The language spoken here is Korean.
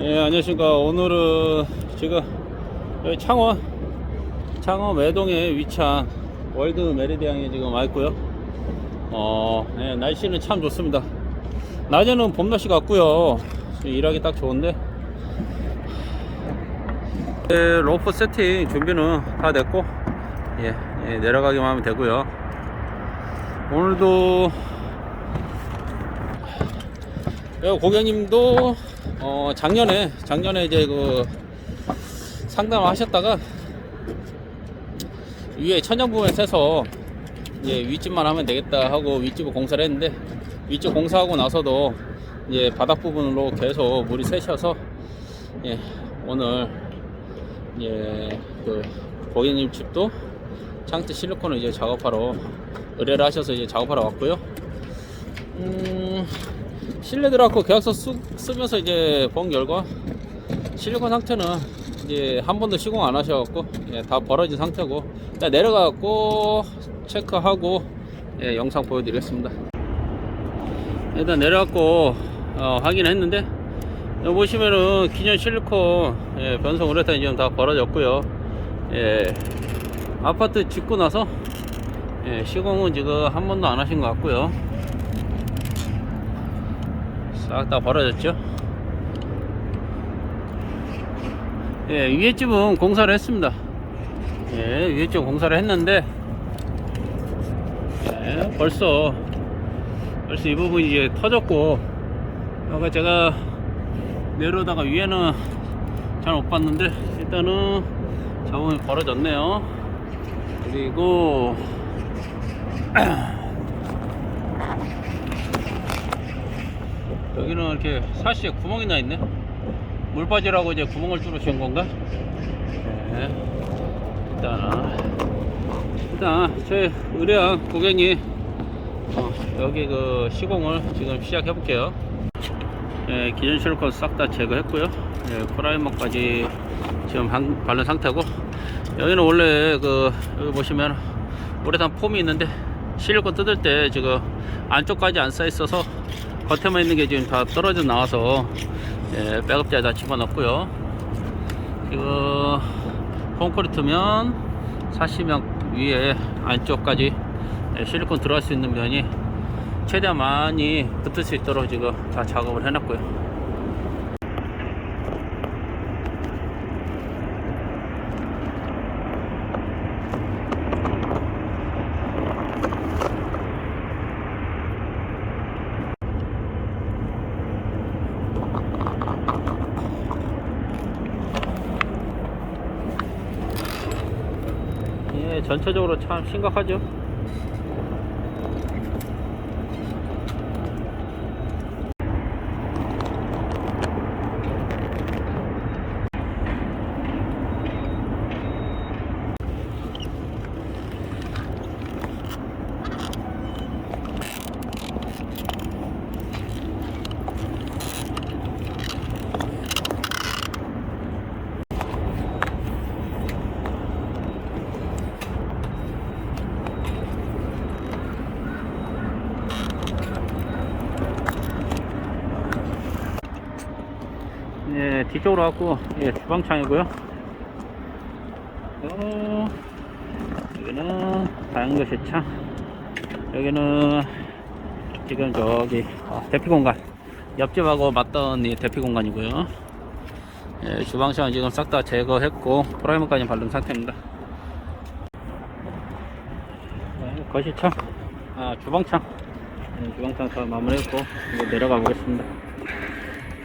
예, 안녕하십니까. 오늘은 지금 여기 창원, 창원 외동에 위치한 월드 메리디앙에 지금 와 있고요. 어, 예, 날씨는 참 좋습니다. 낮에는 봄 날씨 같고요. 일하기 딱 좋은데. 예, 로프 세팅 준비는 다 됐고, 예, 예, 내려가기만 하면 되고요. 오늘도 여 고객님도 어 작년에 작년에 이제 그 상담을 하셨다가 위에 천장 부분에 세서 이제 윗집만 하면 되겠다 하고 윗집을 공사를 했는데 윗집 공사하고 나서도 이제 바닥 부분으로 계속 물이 새셔서 예 오늘 예 그 고객님 집도 창틀 실리콘을 이제 작업하러 의뢰를 하셔서 이제 작업하러 왔고요. 음, 실내 들어갔고 계약서 쓰, 쓰면서 이제 본 결과 실리콘 상태는 이제 한 번도 시공 안 하셔갖고 예, 다 벌어진 상태고 내려가고 체크하고 예, 영상 보여드리겠습니다. 일단 내려갔고 어, 확인했는데 보시면은 기존 실리콘 예, 변성 우레탄이 지금 다 벌어졌고요. 예, 아파트 짓고 나서 예, 시공은 지금 한 번도 안 하신 것 같고요. 싹 다 벌어졌죠. 예, 위에 집은 공사를 했습니다. 예, 위에 집 공사를 했는데, 예, 벌써, 벌써 이 부분이 이제 터졌고, 아까 제가 내려오다가 위에는 잘 못 봤는데, 일단은 자국이 벌어졌네요. 그리고, 여기는 이렇게 사시에 구멍이 나 있네. 물 빠지라고 이제 구멍을 뚫으신 건가? 네. 일단 일단 저희 의뢰한 고객님 어, 여기 그 시공을 지금 시작해 볼게요. 예, 기존 실리콘 싹다 제거했고요. 예, 프라이머까지 지금 한, 바른 상태고 여기는 원래 그 여기 보시면 우레탄 폼이 있는데 실리콘 뜯을 때 지금 안쪽까지 안 쌓여 있어서 겉에만 있는 게 지금 다 떨어져 나와서 예, 백업자에 다 집어넣고요. 지금 콘크리트면 사시면 위에 안쪽까지 예, 실리콘 들어갈 수 있는 면이 최대한 많이 붙을 수 있도록 지금 다 작업을 해놨고요. 전체적으로 참 심각하죠. 예, 뒤쪽으로 왔고, 예, 주방창이고요. 어, 여기는 다용도실 창. 여기는 지금 저기 어, 대피 공간. 옆집하고 맞던 이 대피 공간이고요. 예, 주방창은 지금 싹 다 제거했고, 프라이머까지 바른 상태입니다. 네, 거실창, 아, 주방창. 네, 주방창 다 마무리했고, 이제 내려가 보겠습니다.